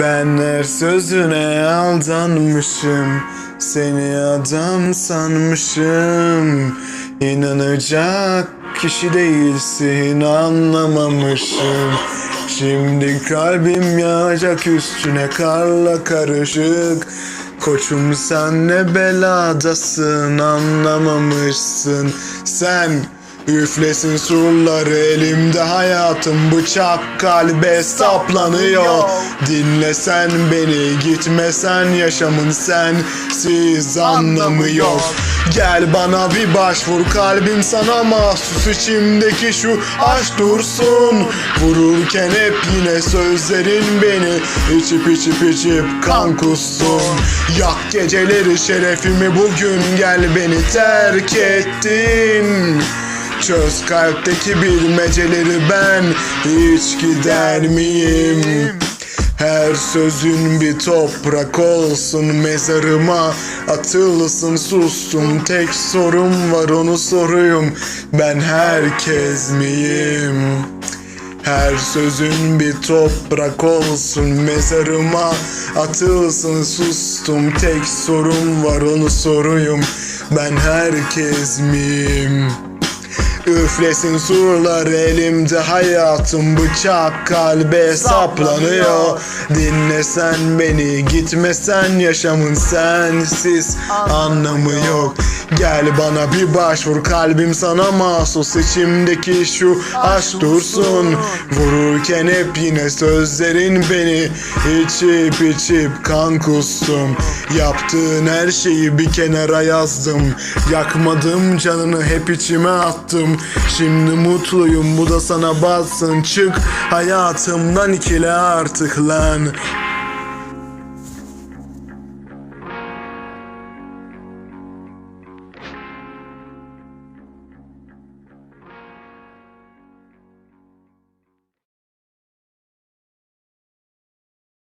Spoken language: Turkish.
Ben her sözüne aldanmışım. Seni adam sanmışım. İnanacak kişi değilsin anlamamışım. Şimdi kalbim yağacak üstüne karla karışık. Koçum sen ne beladasın anlamamışsın. Sen üflesin surları elimde hayatım bıçak kalbe saplanıyor. Dinlesen beni gitmesen yaşamın sensiz anlamı yok Gel bana bir başvur kalbim sana mahsus. İçimdeki şu aşk dursun. Vururken hep yine sözlerin beni içip içip içip kan kussun. Yak geceleri şerefimi bugün gel beni terk ettin Çöz kalpteki bilmeceleri ben hiç gider miyim? Her sözün bir toprak olsun mezarıma atılsın sustum tek sorum var onu soruyum ben herkes miyim? Her sözün bir toprak olsun mezarıma atılsın sustum tek sorum var onu soruyum ben herkes miyim? Üflesin surlar elimde hayatım bıçak kalbe saplanıyor. Dinlesen beni gitmesen yaşamın sensiz. Anlamı yok. Gel bana bir başvur kalbim sana mahsus. İçimdeki şu aşk dursun. Vururken hep yine sözlerin beni içip içip kan kustum Yaptığın her şeyi bir kenara yazdım. Yakmadım canını hep içime attım Şimdi mutluyum bu da sana bassın Çık hayatımdan ikile artık lan